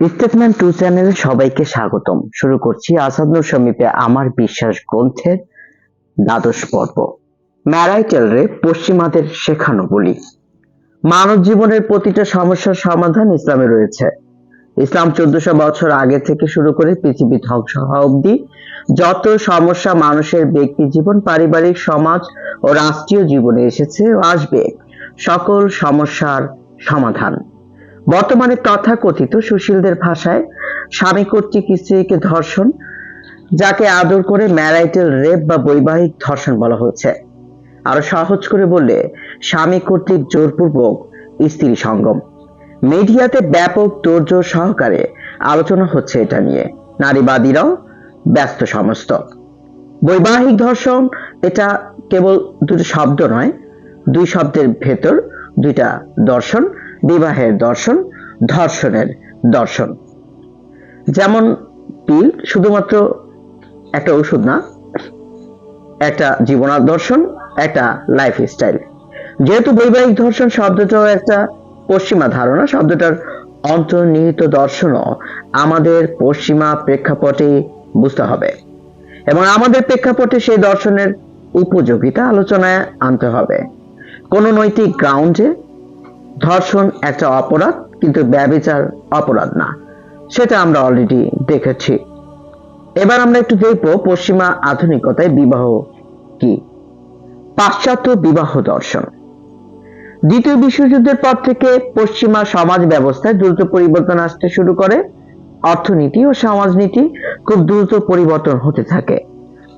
Statement two চ্যানেলে সবাইকে স্বাগতম। শুরু করছি আসাদনুর সমীপে আমার বিশ্বাস গ্রন্থের দ্বাদশ পর্ব। ম্যারাইটেল রে পশ্চিমাদের শেখানো বলি। মানব জীবনের প্রতিটা সমস্যার সমাধান ইসলামে রয়েছে। ইসলাম চোদ্দশো বছর আগে থেকে শুরু করে পৃথিবী ধ্বংস হওয়া অবধি যত সমস্যা মানুষের ব্যক্তি জীবন, পারিবারিক সমাজ ও রাষ্ট্রীয় জীবনে এসেছে আসবে। সকল সমস্যার সমাধান। বর্তমানে তথাকথিত সুশীলদের ভাষায় স্বামী কর্তৃক স্ত্রীকে ধর্ষণ, যাকে আদর করে ম্যারাইটেল রেপ বা বৈবাহিক ধর্ষণ বলা হচ্ছে আরও সহজ করে বললে, স্বামী কর্তৃক জোরপূর্বক স্ত্রী সঙ্গম। মিডিয়াতে ব্যাপক তোড়জোড় সহকারে আলোচনা হচ্ছে এটা নিয়ে। নারীবাদীরাও ব্যস্ত সমস্ত। বৈবাহিক ধর্ষণ এটা কেবল দুটো শব্দ নয়, দুই শব্দের ভেতর দুইটা দর্শন বিবাহের দর্শন, ধর্ষণের দর্শন। যেমন পিল শুধুমাত্র একটা ওষুধ না, একটা জীবনাদর্শন একটা লাইফ স্টাইল যেহেতু বৈবাহিক ধর্ষণ শব্দটাও একটা পশ্চিমা ধারণা, শব্দটার অন্তর্নিহিত দর্শনও আমাদের পশ্চিমা প্রেক্ষাপটে বুঝতে হবে। এবং আমাদের প্রেক্ষাপটে সেই দর্শনের উপযোগিতা আলোচনায় আনতে হবে। কোন নৈতিক গ্রাউন্ডে ধর্ষণ একটা অপরাধ, কিন্তু ব্যবিচার অপরাধ না। সেটা আমরা অলরেডি দেখেছি। এবার আমরা একটু দেখব পশ্চিমা আধুনিকতায় বিবাহ কি। পাশ্চাত্য বিবাহ দর্শন। দ্বিতীয় বিশ্বযুদ্ধের পর থেকে পশ্চিমা সমাজ ব্যবস্থায় দ্রুত পরিবর্তন আসতে শুরু করে। অর্থনীতি ও সমাজনীতি খুব দ্রুত পরিবর্তন হতে থাকে।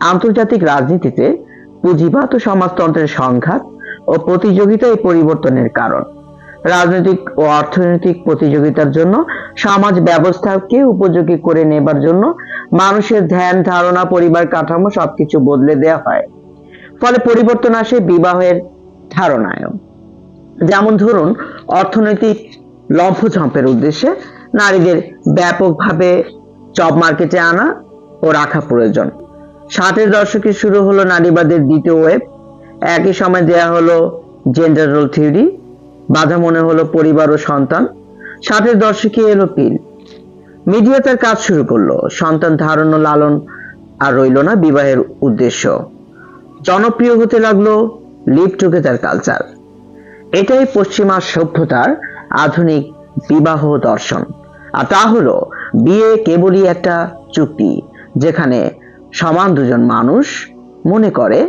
আন্তর্জাতিক রাজনীতিতে পুঁজিবাদ ও সমাজতন্ত্রের সংঘাত ও প্রতিযোগিতা এই পরিবর্তনের কারণ। রাজনৈতিক ও অর্থনৈতিক প্রতিযোগিতার জন্য, সমাজ ব্যবস্থাকে উপযোগী করে নেবার জন্য মানুষের ধ্যান, ধারণা, পরিবার কাঠামো সবকিছু বদলে দেওয়া হয়। ফলে পরিবর্তন আসে বিবাহের ধারণায়ও। যেমন ধরুন, অর্থনৈতিক লম্ফঝম্পের উদ্দেশ্যে নারীদের ব্যাপকভাবে জব মার্কেটে আনা ও রাখা প্রয়োজন। ষাটের দশকে শুরু হলো নারীবাদের দ্বিতীয় ওয়েব একই সময় দেয়া হলো জেন্ডার রোল থিওরি বাধা মনে হলো পরিবার ও সন্তান। ষাটের দশকে এলো পিল। মিডিয়া তার কাজ শুরু করল। সন্তান ধারণ ও লালন আর রইল না বিবাহের উদ্দেশ্য। জনপ্রিয় হতে লাগল লিভ টুগেদার কালচার এটাই পশ্চিমা সভ্যতার আধুনিক বিবাহ দর্শন। আর তা হলো, বিয়ে কেবলই একটা চুক্তি, যেখানে সমান দুজন মানুষ মনে করে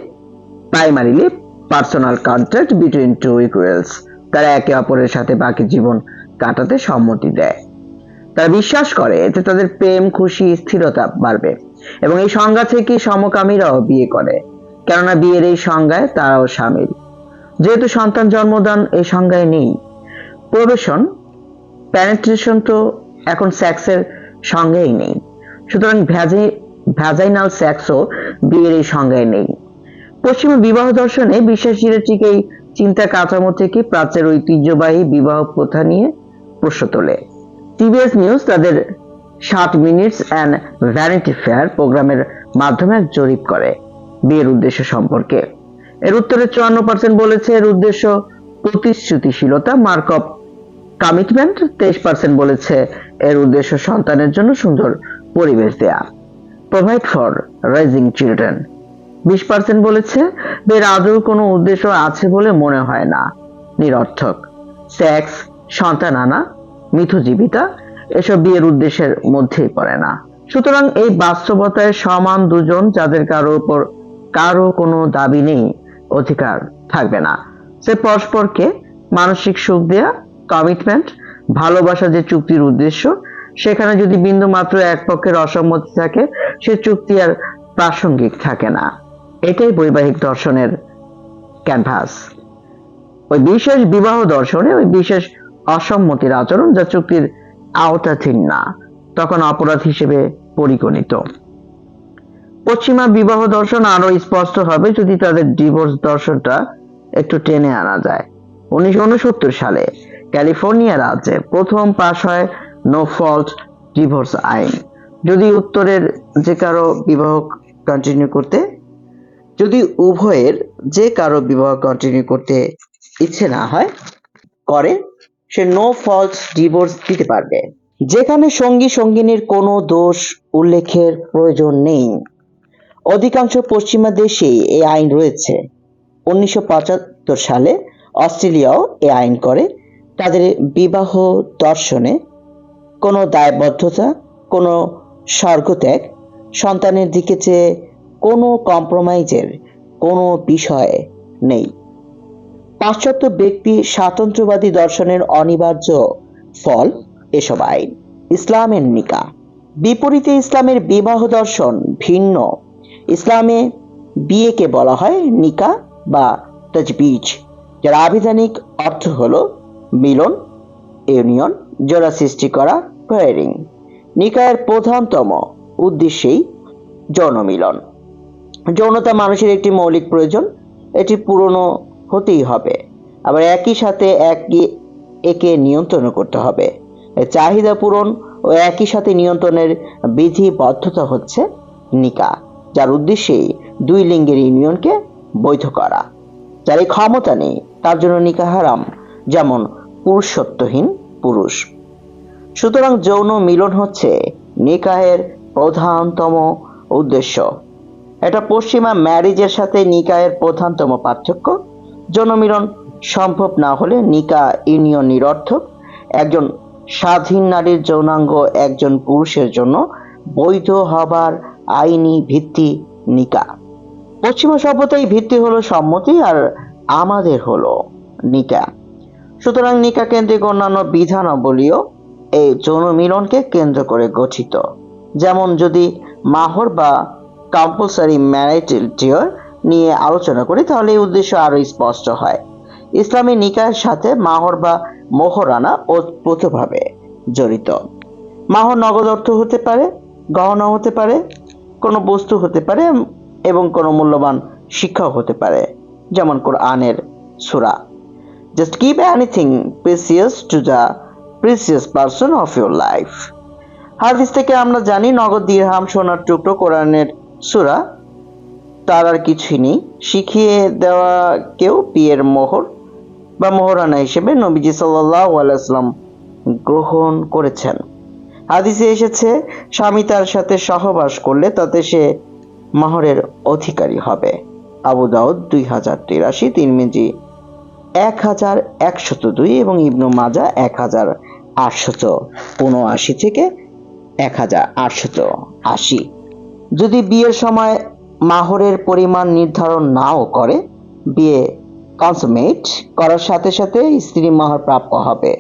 primarily personal contact between two equals তারা একে অপরের সাথে বাকি জীবন কাটাতে সম্মতি দেয়। তারা বিশ্বাস করে এতে তাদের প্রেম, খুশি, স্থিরতা বাড়বে এবং এই সংজ্ঞা থেকে সমকামীরাও বিয়ে করে। কেননা বিয়ের এই সংজ্ঞায় তারাও সামিল। যেহেতু সন্তান জন্মদান এই সংজ্ঞায় নেই, প্রবেশন প্যানেট্রেশন তো এখন সেক্সের সঙ্গেই নেই। সুতরাং ভ্যাজি ভ্যাজাইনাল সেক্সও বিয়ের এই সংজ্ঞায় নেই। পশ্চিমা বিবাহ দর্শনে বিশ্বাসীরা ঠিক এই চিন্তা কাঠামো থেকে প্রাচ্যের ঐতিহ্যবাহী বিবাহ প্রথা নিয়ে প্রশ্ন তোলে। টিভিএস নিউজ তাদের ষাট মিনিটস অ্যান্ড ভ্যানিটি ফেয়ার প্রোগ্রামের মাধ্যমে এক জরিপ করে বিয়ের উদ্দেশ্য সম্পর্কে। এর উত্তরে চুয়ান্ন পার্সেন্ট বলেছে এর উদ্দেশ্য প্রতিশ্রুতিশীলতা। মার্ক অফ কমিটমেন্ট তেইশ পার্সেন্ট বলেছে এর উদ্দেশ্য সন্তানের জন্য সুন্দর পরিবেশ দেয়া। প্রোভাইড ফর রাইজিং চিলড্রেন বিশ পার্সেন্ট বলেছে বের আদৌ কোনো উদ্দেশ্য আছে বলে মনে হয় না। নিরর্থক। সেক্স, সন্তান আনা মিথজীবিতা এসব বিয়ের উদ্দেশ্যের মধ্যেই পড়ে না। সুতরাং এই বাস্তবতায় সমান দুজন যাদের কারও উপর কারও কোনো দাবি নেই, অধিকার থাকবে না। সে পরস্পরকে মানসিক সুখ দেয়া কমিটমেন্ট ভালোবাসা যে চুক্তির উদ্দেশ্য, সেখানে যদি বিন্দু মাত্র এক পক্ষের অসম্মতি থাকে, সে চুক্তি আর প্রাসঙ্গিক থাকে না। এটাই বৈবাহিক দর্শনের ক্যানভাস ওই বিশেষ বিবাহ দর্শনে ওই বিশেষ অসম্মতির আচরণ যা চুক্তির আওতাধীন না তখন অপরাধ হিসেবে পরিগণিত। পশ্চিমা বিবাহ দর্শন আরও স্পষ্ট হবে যদি তাদের ডিভোর্স দর্শনটা একটু টেনে আনা যায়। উনিশশো উনসত্তর সালে ক্যালিফোর্নিয়া রাজ্যে প্রথম পাশ হয় নো ফল্ট ডিভোর্স আইন। যদি উত্তরের যে কারও বিবাহ কন্টিনিউ করতে যদি উভয়ের যে কারও বিবাহ কন্টিনিউ করতে ইচ্ছে না হয়, করে, সে নো ফলস ডিভোর্স দিতে পারবে। যেখানে সঙ্গী সঙ্গিনীর কোনো দোষ উল্লেখের প্রয়োজন নেই। অধিকাংশ পশ্চিমা দেশেই এই আইন রয়েছে। উনিশশো পঁচাত্তর সালে অস্ট্রেলিয়াও এ আইন করে। তাদের বিবাহ দর্শনে কোনো দায়বদ্ধতা, কোনো স্বর্গত্যাগ, সন্তানের দিকে চেয়ে কোনো কম্প্রোমাইজের কোনো বিষয় নেই। পাশ্চাত্য ব্যক্তি স্বাতন্ত্র্যবাদী দর্শনের অনিবার্য ফল এসব আইন। ইসলামের নিকা। বিপরীতে ইসলামের বিবাহ দর্শন ভিন্ন। ইসলামে বিয়েকে বলা হয় নিকা বা তজবিজ, যার আবিধানিক অর্থ হলো মিলন, ইউনিয়ন, জোড়া সৃষ্টি করা পেয়ারিং নিকায়ের প্রধানতম উদ্দেশ্যেই যৌন মিলন যৌনতা মানুষের একটি মৌলিক প্রয়োজন, এটি পূরণও হতেই হবে। আবার একই সাথে একই একে নিয়ন্ত্রণ করতে হবে। চাহিদা পূরণ ও একই সাথে নিয়ন্ত্রণের বিধিবদ্ধতা হচ্ছে নিকা যার উদ্দেশ্যেই দুই লিঙ্গের ইউনিয়নকে বৈধ করা। যার এই ক্ষমতা নেই, তার জন্য নিকা হারাম, যেমন পুরুষত্বহীন পুরুষ। সুতরাং যৌন মিলন হচ্ছে নিকাহের প্রধানতম উদ্দেশ্য। এটা পশ্চিমা ম্যারিজের সাথে নিকায়ের প্রধানতম পার্থক্য। যৌন মিলন সম্ভব না হলে নিকা ইউনিয়ন নিরর্থক। একজন স্বাধীন নারীর যৌনাঙ্গ, একজন পুরুষের জন্য বৈধ হবার আইনি ভিত্তি নিকা। পশ্চিমা সভ্যতায় ভিত্তি হলো সম্মতি আর আমাদের হলো নিকা। সুতরাং নিকা কেন্দ্রিক অন্যান্য বিধানাবলীও এই যৌন মিলনকে কেন্দ্র করে গঠিত। যেমন যদি মাহর বা কম্পালসারি ম্যারিটিয়ার নিয়ে আলোচনা করি, তাহলে এই উদ্দেশ্য আরও স্পষ্ট হয়। ইসলামী নিকায়ের সাথে মাহর বা মোহরানা ওতপ্রোতভাবে জড়িত। মাহর নগদ অর্থ হতে পারে গহনা হতে পারে, কোনো বস্তু হতে পারে এবং কোনো মূল্যবান শিক্ষাও হতে পারে, যেমন কোরআনের সুরা। Just keep anything precious to the precious person of your life হাদিস থেকে আমরা জানি, নগদ দিরহাম, সোনার টুকরো, কোরআনের সুরা, তার আর কিছুই নেই। শিখিয়ে দেওয়া কেউ বিয়ের মোহর বা মোহরানা হিসেবে নবীজি সাল্লাহ আলাইসলাম গ্রহণ করেছেন। হাদিসে এসেছে, স্বামী তার সাথে সহবাস করলে তাতে সে মাহরের অধিকারী হবে। আবু দাউদ দুই হাজার তিরাশি, তিরমিজি এক হাজার একশত দুই এবং ইবনু মাজা এক হাজার আটশত উনআশি থেকে এক হাজার আটশত আশি। যদি বিয়ের সময় মাহরের পরিমাণ নির্ধারণ নাও করে, বিয়ে কনসুমেট করার সাথে সাথে স্ত্রী মাহর প্রাপ্য হবে।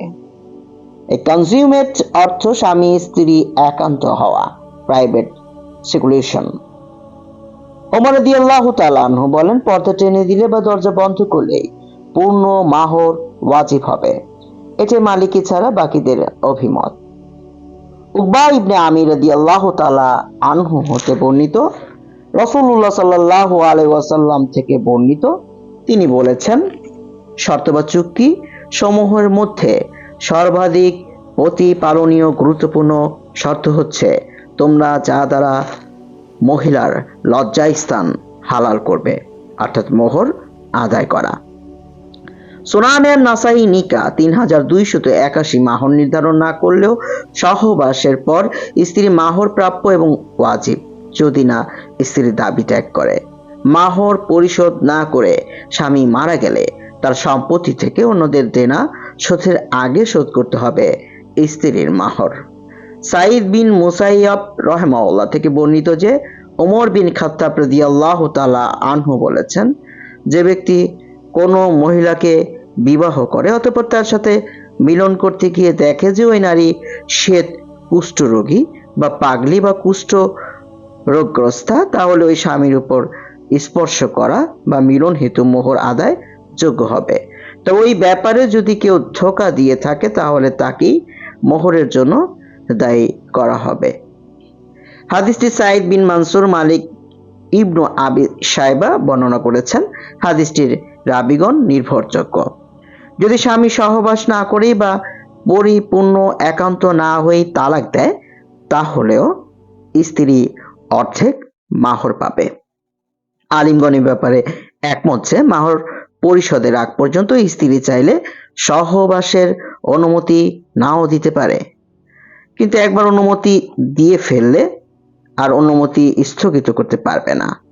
কনজিউমেট অর্থ স্বামী, স্ত্রী একান্ত হওয়া প্রাইভেট সিকুলেশন ওমর দি আল্লাহ তালানহু বলেন, পর্দা টেনে দিলে বা দরজা বন্ধ করলে পূর্ণ মাহর ওয়াজিব হবে। এটি মালিকি ছাড়া বাকিদের অভিমত। উকবা ইবনে আমির রাদি আল্লাহ তালা আনহু হতে বর্ণিত রসুল্লাহ সাল্লাহ ওয়াসাল্লাম থেকে বর্ণিত। তিনি বলেছেন, শর্ত বা চুক্তি সমূহের মধ্যে সর্বাধিক প্রতিপালনীয় গুরুত্বপূর্ণ শর্ত হচ্ছে, তোমরা যা দ্বারা মহিলার লজ্জাস্থান হালাল করবে, অর্থাৎ মোহর আদায় করা। সোনানের নাসাই নিকা তিন হাজার দুইশত একাশি মাহর নির্ধারণ না করলেও সহবাসের পর স্ত্রী মাহর প্রাপ্য এবং ওয়াজিব, যদি না স্ত্রীর দাবি ত্যাগ করে। মাহর পরিশোধ না করে স্বামী মারা গেলে তার সম্পত্তি থেকে অন্যদের দেনা শোধের আগে শোধ করতে হবে স্ত্রীর মাহর। সাইদ বিন মুসাইয়াব রহমাউল্লাহ থেকে বর্ণিত যে ওমর বিন খাত্তাব আল্লাহ তালা আনহু বলেছেন, যে ব্যক্তি কোনো মহিলাকে বিবাহ করে, অতঃপর তার সাথে মিলন করতে গিয়ে দেখে যে ওই নারী শ্বেত কুষ্ঠরোগী বা পাগলি বা কুষ্ঠ রোগগ্রস্তা, তাহলে ওই স্বামীর উপর স্পর্শ করা বা মিলন হেতু মোহর আদায় যোগ্য হবে। তো ওই ব্যাপারে যদি কেউ ধোকা দিয়ে থাকে, তাহলে তাকেই মোহরের জন্য দায়ী করা হবে। হাদিসটি সাইদ বিন মানসুর মালিক ইবনু আবি সাহেবা বর্ণনা করেছেন, হাদিসটির রাবিগণ নির্ভরযোগ্য। যদি স্বামী সহবাস না করেই বা পরিপূর্ণ একান্ত না হয়েই তালাক দেয়, তাহলেও স্ত্রী অর্ধেক মাহর পাবে। আলিমগণের ব্যাপারে একমত যে, মাহর পরিশোধের আগ পর্যন্ত স্ত্রী চাইলে সহবাসের অনুমতি নাও দিতে পারে। কিন্তু একবার অনুমতি দিয়ে ফেললে আর অনুমতি স্থগিত করতে পারবে না।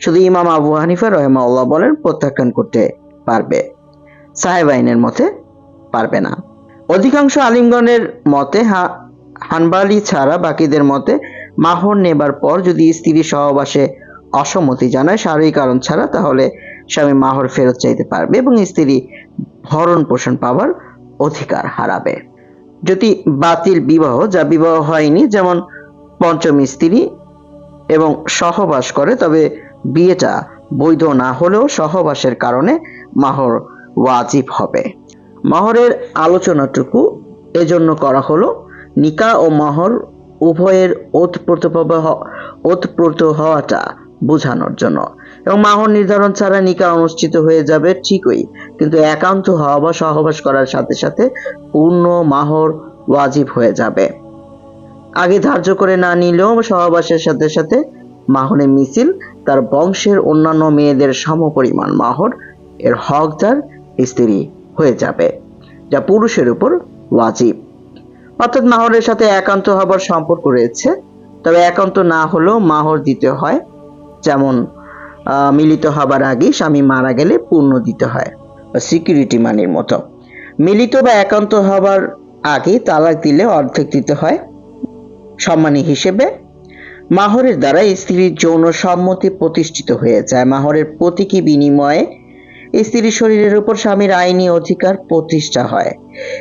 শুধু ইমাম আবু হানিফা রহমাউল্লাহ বলেন, প্রত্যাখ্যান করতে পারবে। সাহেব আইনের মতে পারবে না। অধিকাংশ আলিমগণের মতে হানবালি ছাড়া বাকিদের মতে মাহর নেবার পর যদি স্ত্রী সহবাসে অসম্মতি জানায় শারীরিক কারণ ছাড়া, তাহলে স্বামী মাহর ফেরত চাইতে পারবে এবং স্ত্রী ভরণ পোষণ পাওয়ার অধিকার হারাবে। যদি বাতিল বিবাহ, যা বিবাহ হয়নি, যেমন পঞ্চম স্ত্রী এবং সহবাস করে, তবে বিয়েটা বৈধ না হলেও সহবাসের কারণে মাহর ওয়াজিব হবে। মহরের আলোচনাটুকু এজন্য করা হলো, নিকা ও মহর উভয়ের ওতপ্রোত হওয়াটা বোঝানোর জন্য। এবং মাহর নির্ধারণ ছাড়া নিকা অনুষ্ঠিত হয়ে যাবে ঠিকই, কিন্তু একান্ত হওয়া বা সহবাস করার সাথে সাথে পূর্ণ মাহর ওয়াজিব হয়ে যাবে। আগে ধার্য করে না নিলেও সহবাসের সাথে সাথে মাহরে মিছিল তার বংশের অন্যান্য মেয়েদের সমপরিমাণ মাহর, এর হকদার স্ত্রী হয়ে যাবে, যা পুরুষের উপর ওয়াজিব। অর্থাৎ মাহরের সাথে একান্ত হবার সম্পর্ক রয়েছে, তবে একান্ত না হলেও মাহর দিতে হয়, যেমন মিলিত হবার আগে স্বামী মারা গেলে পূর্ণ দিতে হয় সিকিউরিটি মানির মতো। মিলিত বা একান্ত হবার আগে তালাক দিলে অর্ধেক দিতে হয়, সম্মানী হিসেবে মাহরের দ্বারা স্ত্রীর যৌন সম্মতি প্রতিষ্ঠিত হয়ে যায়। মাহরের প্রতীকী বিনিময়ে স্ত্রীর শরীরের উপর স্বামীর আইনি অধিকার প্রতিষ্ঠা হয়।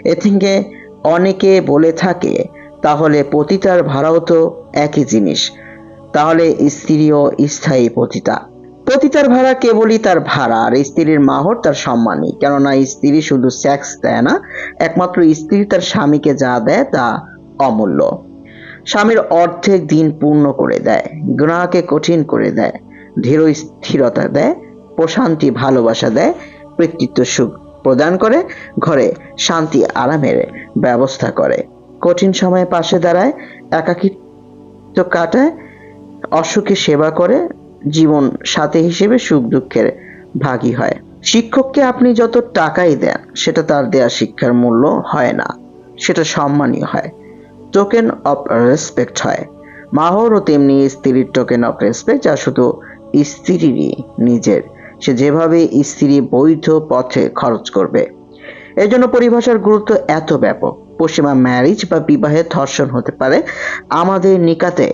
এ থেকে অনেকে বলে থাকে, তাহলে পতিতার ভাড়াও তো একই জিনিস। তাহলে স্ত্রীও স্থায়ী পতিতা। পতিতার ভাড়া কেবলই তার ভাড়া, আর স্ত্রীর মাহর তার সম্মানী কেননা স্ত্রী শুধু সেক্স দেয় না, একমাত্র স্ত্রী তার স্বামীকে যা দেয় তা অমূল্য। স্বামীর অর্ধেক দিন পূর্ণ করে দেয় গ্রাহকে কঠিন করে দেয়, ধীর স্থিরতা দেয়, প্রশান্তি, ভালোবাসা দেয় ব্যক্তিত্ব সুখ প্রদান করে, ঘরে শান্তি, আরামের ব্যবস্থা করে। কঠিন সময়ে পাশে দাঁড়ায়, একাকিত্ব কাটায়, অসুখে সেবা করে, জীবন সাথে হিসেবে সুখ দুঃখের ভাগী হয়। শিক্ষককে আপনি যত টাকাই দেন, সেটা তার দেয়া শিক্ষার মূল্য হয় না, সেটা সম্মানীয় হয়। টোকেন অফ রেসপেক্ট হয়। মাহরও তেমনি স্ত্রীর টোকেন অফ রেসপেক্ট যা শুধু স্ত্রীরই নিজের। সে যেভাবে স্ত্রী বৈধ পথে খরচ করবে। এই জন্য পরিভাষার গুরুত্ব এত ব্যাপক। পশ্চিমা ম্যারিজ বা বিবাহে ধর্ষণ হতে পারে। আমাদের নিকাতে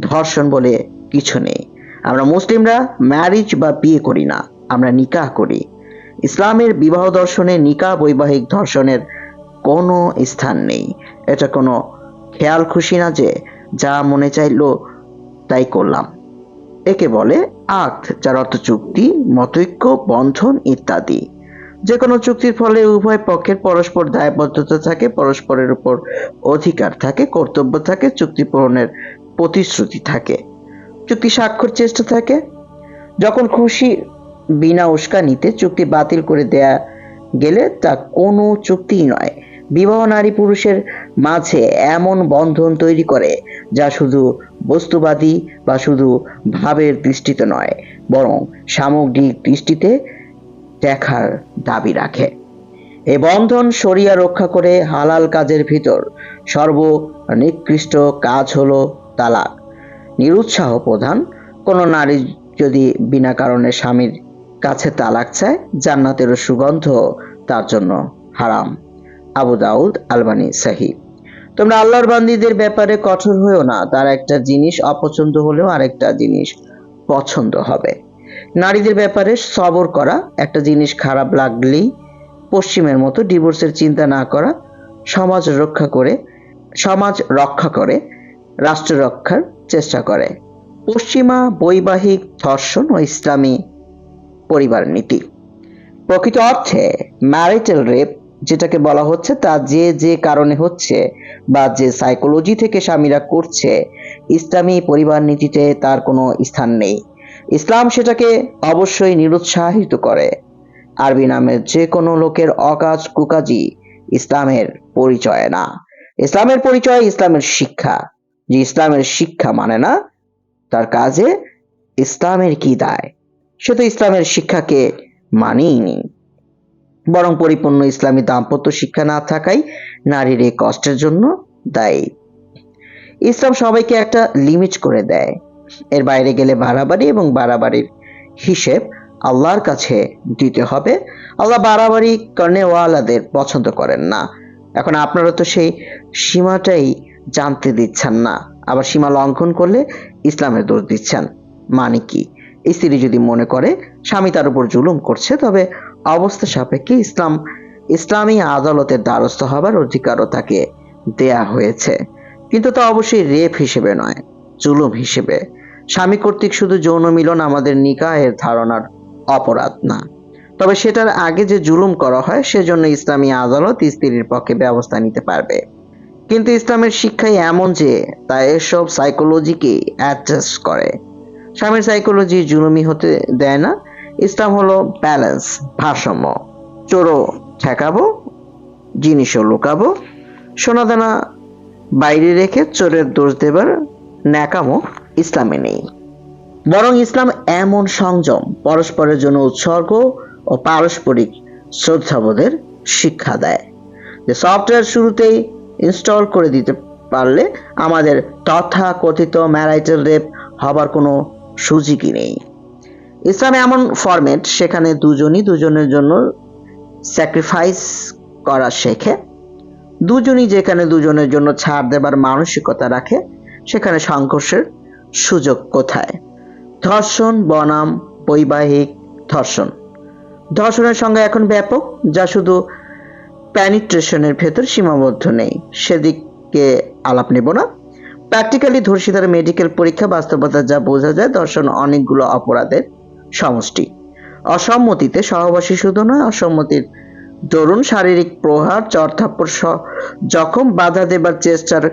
ধর্ষণ বলে কিছু নেই। আমরা মুসলিমরা ম্যারিজ বা বিয়ে করি না, আমরা নিকাহ করি। ইসলামের বিবাহ দর্শনে নিকাহ বৈবাহিক ধর্ষণের কোনো স্থান নেই। এটা কোনো খেয়াল খুশি না যে যা মনে চাইলো তাই করলাম। একে বলে আক্ট যার অর্থ চুক্তি, মতৈক্য, বন্ধন ইত্যাদি। যে কোনো চুক্তির ফলে উভয় পক্ষের পরস্পর দায়বদ্ধতা থাকে, পরস্পরের উপর অধিকার থাকে, কর্তব্য থাকে, চুক্তি পূরণের প্রতিশ্রুতি থাকে। চুক্তি স্বাক্ষর চেষ্টা থাকে। যখন খুশি বিনা উস্কানিতে চুক্তি বাতিল করে দেয়া গেলে তা কোনো চুক্তিই নয়। বিবাহ নারী পুরুষের মাঝে এমন বন্ধন তৈরি করে যা শুধু বস্তুবাদী বা শুধু ভাবের দৃষ্টিতে নয়, বরং সামগ্রিক দৃষ্টিতে দেখার দাবি রাখে। এ বন্ধন সরিয়া রক্ষা করে হালাল কাজের ভিতর সর্বনিকৃষ্ট কাজ হলো তালাক। নিরুৎসাহ প্রধান, কোনো নারী যদি বিনা কারণে স্বামীর কাছে তালাক চায়, জান্নাতেরও সুগন্ধ তার জন্য হারাম। আবু দাউদ আলবানি সাহি। তোমরা আল্লাহর বান্দিদের ব্যাপারে কঠোর হয়েও না, তার একটা জিনিস অপছন্দ হলেও আরেকটা জিনিস পছন্দ হবে। নারীদের ব্যাপারে সবর করা, একটা জিনিস খারাপ লাগলেই পশ্চিমের মতো ডিভোর্সের চিন্তা না করা, সমাজ রক্ষা করে, সমাজ রক্ষা করে, রাষ্ট্র রক্ষার চেষ্টা করে। পশ্চিমা বৈবাহিক ধর্ষণ ও ইসলামী পরিবার নীতি প্রকৃত অর্থে ম্যারিটাল রেপ যেটাকে বলা হচ্ছে তা যে যে কারণে হচ্ছে বা যে সাইকোলজি থেকে স্বামীরা করছে, ইসলামী পরিবার নীতিতে তার কোনো স্থান নেই। ইসলাম সেটাকে অবশ্যই নিরুৎসাহিত করে। আরবি নামের যে কোনো লোকের অকাজ কুকাজি ইসলামের পরিচয় না। ইসলামের পরিচয় ইসলামের শিক্ষা। যে ইসলামের শিক্ষা মানে না, তার কাজে ইসলামের কি দায়? সে তো ইসলামের শিক্ষাকে মানেইনি বরং পরিপূর্ণ ইসলামী দাম্পত্য শিক্ষা না থাকাই নারীর এই কষ্টের জন্য দায়ী। ইসলাম সবাইকে একটা লিমিট করে দেয়। এর বাইরে গেলে বাড়াবাড়ি এবং বাড়াবাড়ির হিসেব আল্লাহর কাছে দিতে হবে। আল্লাহ বাড়াবাড়ি কর্নেওয়ালাদের পছন্দ করেন না। এখন আপনারা তো সেই সীমাটাই জানতে দিচ্ছেন না। আবার সীমা লঙ্ঘন করলে ইসলামের দোষ দিচ্ছেন। মানে কি? স্ত্রী যদি মনে করে, স্বামী তার উপর জুলুম করছে, তবে অবস্থা সাপেক্ষে ইসলাম, ইসলামী আদালতের দ্বারস্থ হবার অধিকারও তাকে দেয়া হয়েছে। কিন্তু তা অবশ্যই রেপ হিসেবে নয়, জুলুম হিসেবে। স্বামী কর্তৃক শুধু যৌন মিলন আমাদের নিকাহের ধারণার অপরাধ না। তবে সেটার আগে যে জুলুম করা হয়, সেজন্য ইসলামী আদালত স্ত্রীর পক্ষে ব্যবস্থা নিতে পারবে। কিন্তু ইসলামের শিক্ষাই এমন যে, তা এসব সাইকোলজিকে অ্যাডজাস্ট করে। স্বামীর সাইকোলজি জুলুমি হতে দেয় না ইসলাম হলো ব্যালেন্স ভারসাম্য। চোরও ঠেকাবো, জিনিসও লুকাবো। সোনাদানা বাইরে রেখে চোরের দোষ দেবার ন্যাকামো ইসলামে নেই। বরং ইসলাম এমন সংযম, পরস্পরের জন্য উৎসর্গ ও পারস্পরিক শ্রদ্ধাবোধের শিক্ষা দেয়। যে সফটওয়্যার শুরুতেই ইনস্টল করে দিতে পারলে আমাদের তথা কথিত ম্যারাইটাল রেপ হবার কোনো সুযোগই নেই। ইসলামে এমন ফরম্যাট সেখানে দুজনই দুজনের জন্য স্যাক্রিফাইস করা শেখে। দুজনই যেখানে দুজনের জন্য ছাড় দেবার মানসিকতা রাখে, সেখানে সংঘর্ষের সুযোগ কোথায়? ধর্ষণ, বনাম, বৈবাহিক ধর্ষণ। ধর্ষণের সঙ্গে এখন ব্যাপক, যা শুধু প্যানিট্রেশনের ভেতর সীমাবদ্ধ নেই। সেদিকে আলাপ নেব না। প্র্যাকটিক্যালি ধর্ষিতার মেডিকেল পরীক্ষা বাস্তবতা যা বোঝা যায়, ধর্ষণ অনেকগুলো অপরাধের সমষ্টি। অসম্মতিতে সহবাসী শুধু নয়, অসম্মতির দরুন শারীরিক প্রহার চরথাপ্পর জখম, বাধা দেবার চেষ্টার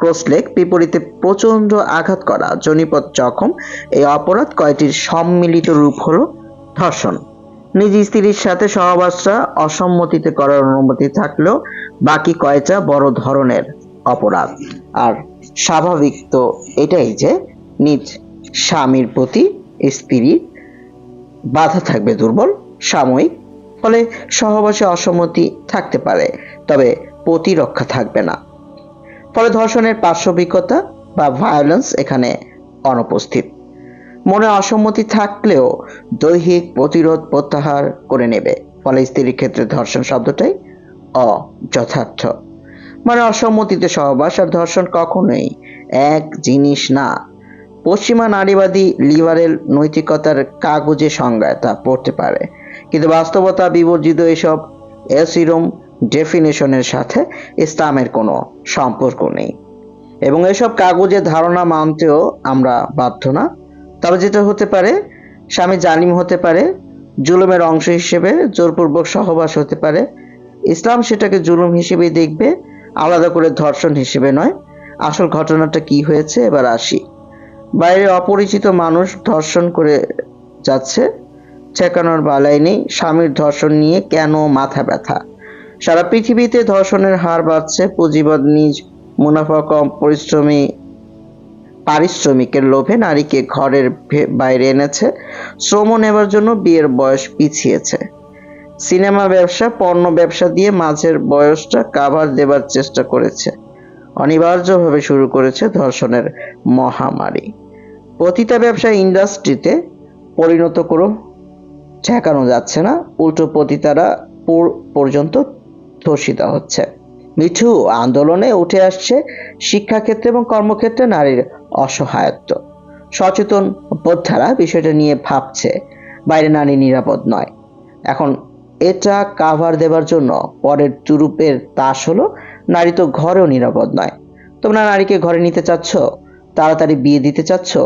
ক্রসলেক বিপরীতে প্রচণ্ড আঘাত করা, জনিপথ জখম, এই অপরাধ কয়টির সম্মিলিত রূপ হল ধর্ষণ। নিজ স্ত্রীর সাথে সহবাসটা অসম্মতিতে করার অনুমতি থাকলেও বাকি কয়টা বড় ধরনের অপরাধ? আর স্বাভাবিক তো এটাই যে, নিজ স্বামীর প্রতি স্ত্রীর বাধা থাকবে দুর্বল, সাময়িক, ফলে সহবাসে অসম্মতি থাকতে পারে, তবে প্রতিরক্ষা থাকবে না। ফলে ধর্ষণের পার্শ্ববিকতা বা ভায়োলেন্স এখানে অনুপস্থিত। মনে অসম্মতি থাকলেও দৈহিক প্রতিরোধ প্রত্যাহার করে নেবে, ফলে স্ত্রীর ক্ষেত্রে ধর্ষণ শব্দটাই অযথার্থ। মানে অসম্মতিতে সহবাস আর ধর্ষণ কখনোই এক জিনিস না। পশ্চিমা নারীবাদী লিবারেল নৈতিকতার কাগজে সংজ্ঞায় তা পড়তে পারে। কিন্তু বাস্তবতা বিবর্জিত এসব এসিরম ডেফিনেশনের সাথে ইসলামের কোনো সম্পর্ক নেই। এবং এসব কাগজে ধারণা মানতেও আমরা বাধ্য না। তবে যেটা হতে পারে, স্বামী জালিম হতে পারে, জুলুমের অংশ হিসেবে জোরপূর্বক সহবাস হতে পারে। ইসলাম সেটাকে জুলুম হিসেবে দেখবে, আলাদা করে ধর্ষণ হিসেবে নয়। আসল ঘটনাটা কি হয়েছে? এবার আসি। বাইরে অপরিচিত মানুষ ধর্ষণ করে যাচ্ছে, ঠেকানোর বালাই নেই, স্বামীর ধর্ষণ নিয়ে কেন মাথা ব্যথা? সারা পৃথিবীতে ধর্ষণের হার বাড়ছে, পুঁজিবাদ, নিজ মুনাফা, কম পরিশ্রমী, পারিশ্রমিকের লোভে নারীকে ঘরের বাইরে এনেছে, শ্রম নেবার জন্য বিয়ের বয়স পিছিয়েছে। সিনেমা ব্যবসা, পণ্য ব্যবসা দিয়ে মাঝের বয়সটা কাভার দেবার চেষ্টা করেছে। অনিবার্যভাবে শুরু করেছে ধর্ষণের মহামারী। পতিতা ব্যবসা ইন্ডাস্ট্রিতে পরিণত করো ঠেকানো যাচ্ছে না, উল্টো পতিতারা পর্যন্ত ধর্ষিত হচ্ছে। মিঠু আন্দোলনে উঠে আসছে শিক্ষাক্ষেত্রে এবং কর্মক্ষেত্রে নারীর অসহায়ত্ব। সচেতন বোদ্ধারা বিষয়টা নিয়ে ভাবছে, বাইরে নারী নিরাপদ নয়। এখন এটা কাভার দেবার জন্য পরের তুরুপের তাস হলো, নারী তো ঘরেও নিরাপদ নয়। তোমরা নারীকে ঘরে নিতে চাচ্ছ? তাড়াতাড়ি বিয়ে দিতে চাচ্ছ?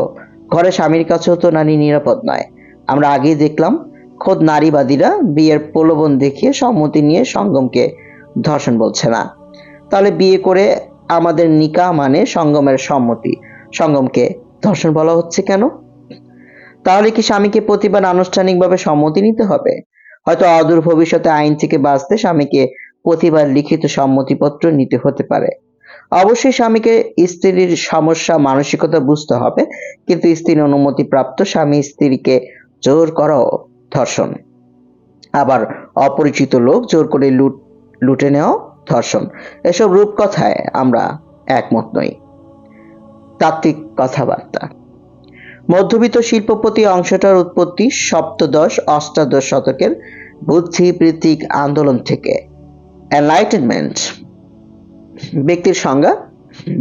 ঘরে স্বামীর কাছেও তো নারী নিরাপদ নয়। আমরা আগেই দেখলাম, খোদ নারীবাদীরা বিয়ের প্রলোভন দেখিয়ে সম্মতি নিয়ে সঙ্গমকে ধর্ষণ বলছে না। তাহলে বিয়ে করে আমাদের নিকা মানে সঙ্গমের সম্মতি। সঙ্গমকে ধর্ষণ বলা হচ্ছে কেন? তাহলে কি স্বামীকে প্রতিবার আনুষ্ঠানিকভাবে সম্মতি নিতে হবে? হয়তো অদূর ভবিষ্যতে আইন থেকে বাঁচতে স্বামীকে প্রতিবার লিখিত সম্মতিপত্র নিতে হতে পারে। অবশ্যই স্বামীকে স্ত্রীর সমস্যা, মানসিকতা বুঝতে হবে, কিন্তু স্ত্রীর অনুমতি প্রাপ্ত স্বামী স্ত্রীকে জোর করাও ধর্ষণ। আবার অপরিচিত লোক জোর করে লুট, লুটে নেওয়া ধর্ষণ। এসব রূপকথায় আমরা একমত নই। তাত্ত্বিক কথাবার্তা। মধ্যবিত্ত শিল্পপতি অংশটার উৎপত্তি সপ্তদশ, অষ্টাদশ শতকের বুদ্ধিবৃত্তিক আন্দোলন থেকে। এনলাইটেনমেন্ট ব্যক্তির সংজ্ঞা,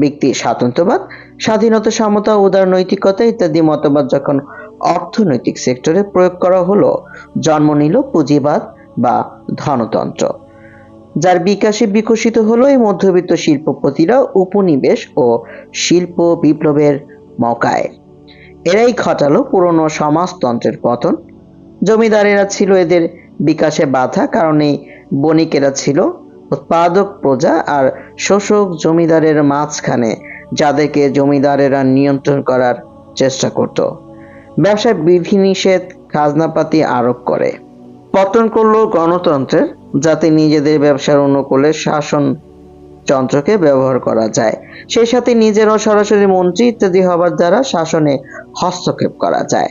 ব্যক্তি স্বাতন্ত্র্যবাদ স্বাধীনতা, সমতা, উদার নৈতিকতা ইত্যাদি মতবাদ যখন অর্থনৈতিক সেক্টরে প্রয়োগ করা হলো, জন্ম নিল পুঁজিবাদ বা ধনতন্ত্র, যার বিকাশে বিকশিত হলো এই মধ্যবিত্ত শিল্পপতিরা উপনিবেশ ও শিল্প বিপ্লবের মকায়। এরাই ঘটালো পুরনো সমাজতন্ত্রের পতন। জমিদারেরা ছিল এদের বিকাশে বাধা, কারণ এই বণিকেরা ছিল উৎপাদক প্রজা আর শোষক জমিদারের মাঝখানে যাদেরকে জমিদারেরা নিয়ন্ত্রণ করার চেষ্টা করত। ব্যবসায় বিধিনিষেধ খাজনাপাতি আরোপ করে। পতন করল গণতন্ত্রের, যাতে নিজেদের ব্যবসার অনুকূলে শাসন যন্ত্রকে ব্যবহার করা যায়। সেই সাথে নিজেরও সরাসরি মন্ত্রী ইত্যাদি হবার দ্বারা শাসনে হস্তক্ষেপ করা যায়।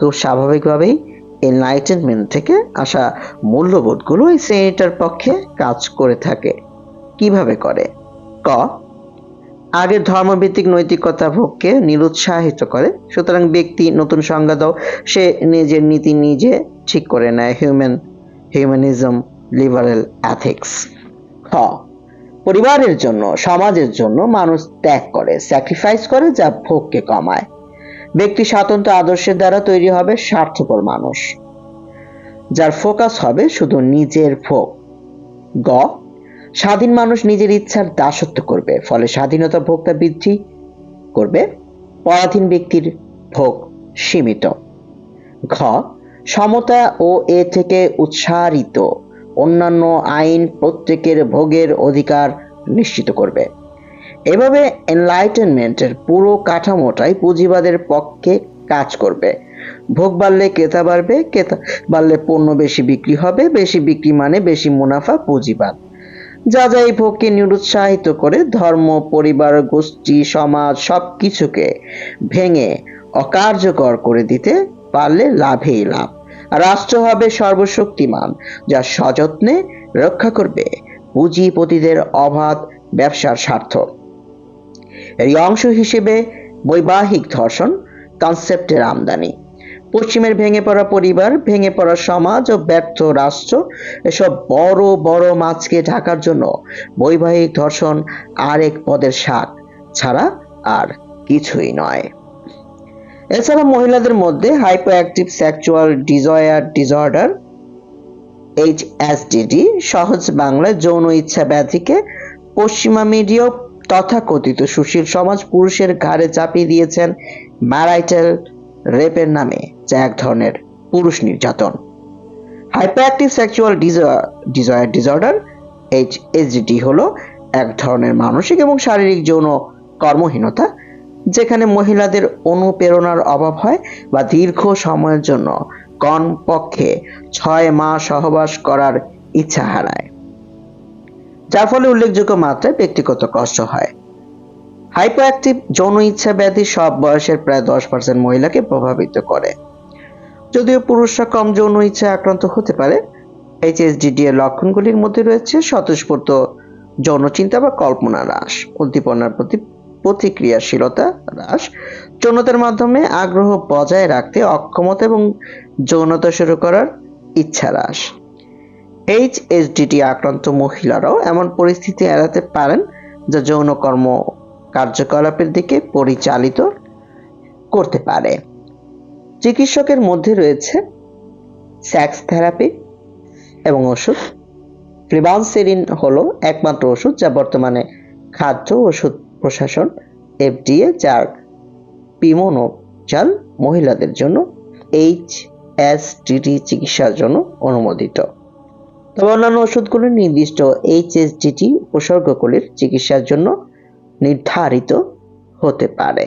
খুব স্বাভাবিকভাবেই এনলাইটেনমেন্ট থেকে আসা মূল্যবোধগুলো এই শ্রেণীটার পক্ষে কাজ করে থাকে। কীভাবে করে? ক আগের ধর্মভিত্তিক নৈতিকতা ভোগকে নিরুৎসাহিত করে। সুতরাং ব্যক্তি নতুন সংজ্ঞা দাও, সে নিজের নীতি নিজে ঠিক করে নেয়। হিউম্যান হিউম্যানিজম লিবারেল অ্যাথিক্স খ, পরিবারের জন্য, সমাজের জন্য মানুষ ত্যাগ করে স্যাক্রিফাইস করে যা ভোগকে কমায়। ব্যক্তি স্বাতন্ত্র আদর্শের দ্বারা তৈরি হবে স্বার্থপর মানুষ। যার ফোকাস হবে শুধু নিজের ভোগ। গ, স্বাধীন মানুষ নিজের ইচ্ছার দাসত্ব করবে, ফলে স্বাধীনতা ভোক্তা বৃদ্ধি করবে, পরাধীন ব্যক্তির ভোগ সীমিত। ঘ, সমতা ও এ থেকে উৎসারিত অন্যান্য আইন প্রত্যেকের ভোগের অধিকার নিশ্চিত করবে। এভাবে এনলাইটেনমেন্টের পুরো কাঠামোটাই পুঁজিবাদের পক্ষে কাজ করবে। ভোগ বাড়লে ক্রেতা বাড়বে, ক্রেতা বাড়লে পণ্য বেশি বিক্রি হবে, বেশি বিক্রি মানে বেশি মুনাফা পুঁজিবাদ। যা যা এই ভোগকে নিরুৎসাহিত করে ধর্ম, পরিবার, গোষ্ঠী, সমাজ সব কিছুকে ভেঙে অকার্যকর করে দিতে পারলে লাভেই লাভ। রাষ্ট্র হবে সর্বশক্তিমান, যা সযত্নে রক্ষা করবে পুঁজিপতিদের অবাধ ব্যবসার স্বার্থ। এর অংশ হিসেবে বৈবাহিক ধর্ষণ কনসেপ্টের আমদানি। পশ্চিমের ভেঙে পড়া পরিবার, ভেঙে পড়া সমাজ ও ব্যর্থ রাষ্ট্র, এসব বড় বড় মাছকে ঢাকার জন্য বৈবাহিক ধর্ষণ আরেক পদের শাক ছাড়া আর কিছুই নয়। এছাড়া মহিলাদের মধ্যে hyper active sexual desire disorder HSDD সহজ বাংলায় যৌন ইচ্ছা ব্যাধিকে পশ্চিমা মিডিয়া তথাকথিত সুশীল সমাজ পুরুষের ঘাড়ে চাপিয়ে দিয়েছেন ম্যারাইটাল রেপের নামে, যা এক ধরনের পুরুষ নির্যাতন। Hyperactive sexual desire disorder H SDT হলো এক ধরনের মানসিক এবং শারীরিক যৌন কর্মহীনতা, যেখানে মহিলাদের অনুপ্রেরণার অভাব হয় বা দীর্ঘ সময়ের জন্য কমপক্ষে ছয় মাস সহবাস করার ইচ্ছা হারায়। যার ফলে উল্লেখযোগ্য মাত্রায় ব্যক্তিগত কষ্ট হয়। হাইপারঅ্যাক্টিভ যৌন ইচ্ছা ব্যাধি সব বয়সের প্রায় দশ পার্সেন্ট মহিলাকে প্রভাবিত করে। যদিও পুরুষরা কম যৌন ইচ্ছা আক্রান্ত হতে পারে এইচএসডিডি এর লক্ষণগুলির মধ্যে রয়েছে স্বতঃস্ফূর্ত যৌন চিন্তা বা কল্পনা হ্রাস, উদ্দীপনার প্রতি প্রতিক্রিয়াশীলতা হ্রাস, যৌনতার মাধ্যমে আগ্রহ বজায় রাখতে অক্ষমতা এবং যৌনতা শুরু করার ইচ্ছা হ্রাস। এইচএসডিটি আক্রান্ত মহিলারাও এমন পরিস্থিতি এড়াতে পারেন যা যৌন কর্ম কার্যকলাপের দিকে পরিচালিত করতে পারে। চিকিৎসকের মধ্যে রয়েছে স্যাক্স থেরাপি এবং ওষুধ। ফ্লিবানসেরিন হলো একমাত্র ওষুধ যা বর্তমানে খাদ্য ওষুধ প্রশাসন এফডিএ যার পিমোনোজাল মহিলাদের জন্য এইচ এস চিকিৎসার জন্য অনুমোদিত। তবে অন্যান্য ওষুধগুলো নির্দিষ্ট এইচএসডিটি উপসর্গগুলির চিকিৎসার জন্য নির্ধারিত হতে পারে।